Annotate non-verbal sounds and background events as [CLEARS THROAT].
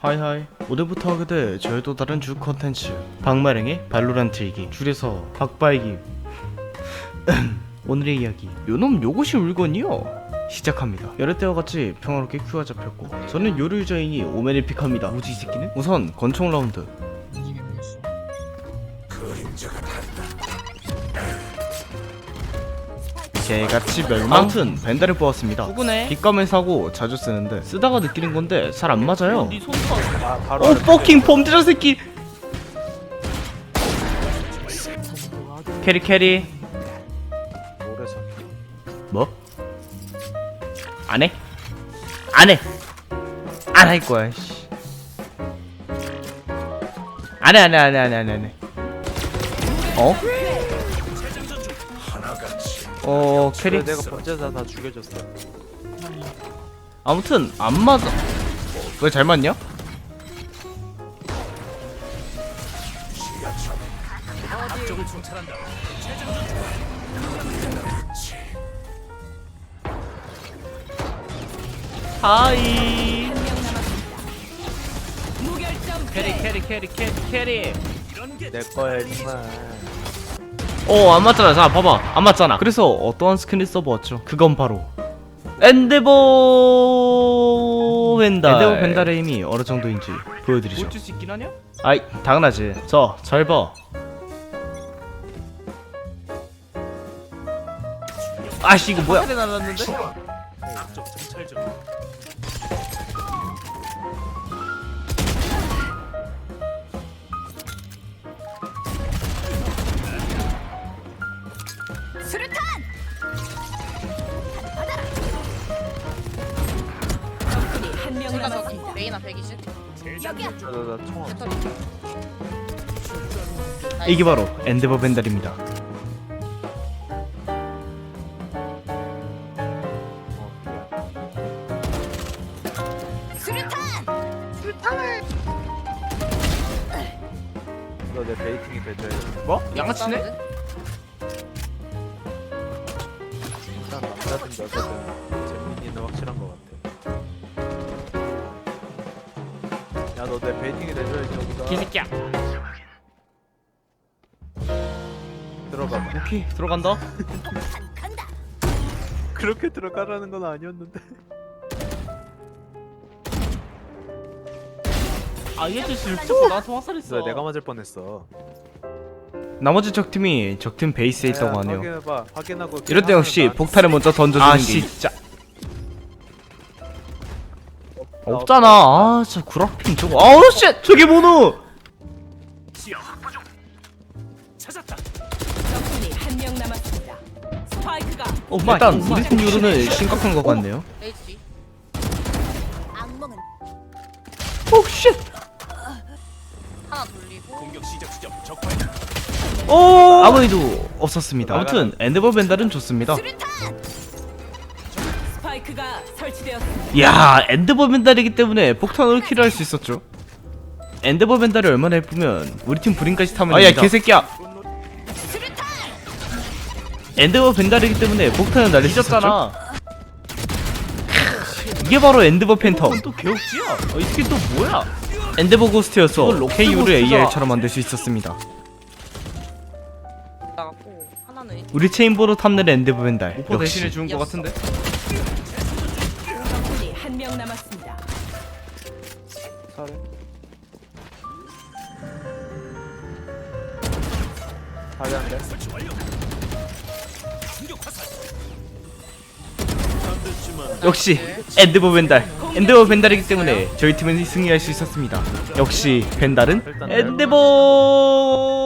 하이하이. 오늘부터 하게 될 저의 또 다른 주 컨텐츠. 박마랭의 발로란트 일기. 줄여서 박바이기. [CLEARS THROAT] 오늘의 이야기. 요놈 요것이 울건이요? 시작합니다. 여러 때와 같이 평화롭게 큐가 잡혔고 저는 유저이니 오멘을 픽합니다. 뭐지 이 새끼는? 우선 권총 라운드 개같이 멸망 아무튼 벤다를 뽑았습니다 누구네? 빗감을 사고 자주 쓰는데 쓰다가 느끼는 건데 잘 안 맞아요 네 손톱 아 바로 오 퍼킹 범죄자 새끼 캐리 캐리 오래서 뭐? 안 해? 안 해! 안 할 거야 씨. 안 해, 안 해, 안 해, 안 해, 안 해, 안 해. 어? 어, 캐리. 그래, 내가 번째사 다 죽여줬어 아무튼, 안 맞아. 왜잘 맞냐? 하이. 캐리, 캐리, 캐리, 캐리, 캐리. 내 거야 임마 어, 안 맞잖아. 자, 봐봐. 안 맞잖아. 그래서 어떠한 스킨을 써보았죠? 그건 바로 엔데버 벤달. 엔데버 벤달의 힘이 어느 정도인지 보여드리죠. 볼줄 수 있긴 하냐? 아이, 당연하지. 자, 잘 봐. 아씨, 이거 뭐야? 날랐는데? 레이나 120 여기야. 나나 총알 배터리 이게 바로 엔데버 벤달입니다. 수류탄! 너내 베이팅이 돼줘야 돼 뭐? 양아치네? 일단 남자든 여자든 재민이는 확실한 것 같아 야 너 내 베이팅이 돼줘야지 여기다 개새끼야. 들어가. 오케이, 들어간다. 간다. 그렇게 들어가라는 건 아니었는데. 아 얘들 지금 자꾸 나한테 화살했어. 너 내가 맞을 뻔했어. 나머지 적팀이 적팀 베이스에 있다고 야, 하네요. 확인해봐. 확인하고 이럴 때 역시 폭탄을 먼저 던져주는 아, 게 진짜. 없잖아. 아, 진짜 구라핑 저거. 아우 씨, 저게 뭐노? 적군이 한 명 남았습니다. 스파이크가 어, 일단 우리 팀 요루는 심각한 것 같네요. 레이지 악몽은 오 쉣. 하나 돌리고 오 아무 일도 없었습니다. 아무튼 엔데버 벤달은 좋습니다. 수류탄! 스파이크가 설치되었습니다. 이야 엔데버 벤달이기 때문에 폭탄으로 킬할 수 있었죠. 엔데버 벤달이 얼마나 예쁘면 우리 팀 브링까지 타면 아야 개새끼야. 수류탄! 엔데버 벤달이기 때문에 폭탄을 날릴 수 있었죠. 이게 바로 엔데버 팬텀. 또 개옥지야 어, 이게 또 뭐야 엔데버 고스트여서 록스 KU를 고스트다. AR처럼 만들 수 있었습니다. 나갔고 하나는 우리 체인보로 탐낼 엔데버 벤달. 오퍼 대신에 역시 주는 거 같은데 한 명 남았습니다. 살해 살해 한대 역시 엔데버 벤달. 엔데버 벤달이기 때문에 저희 팀은 승리할 수 있었습니다. 역시 벤달은 엔데버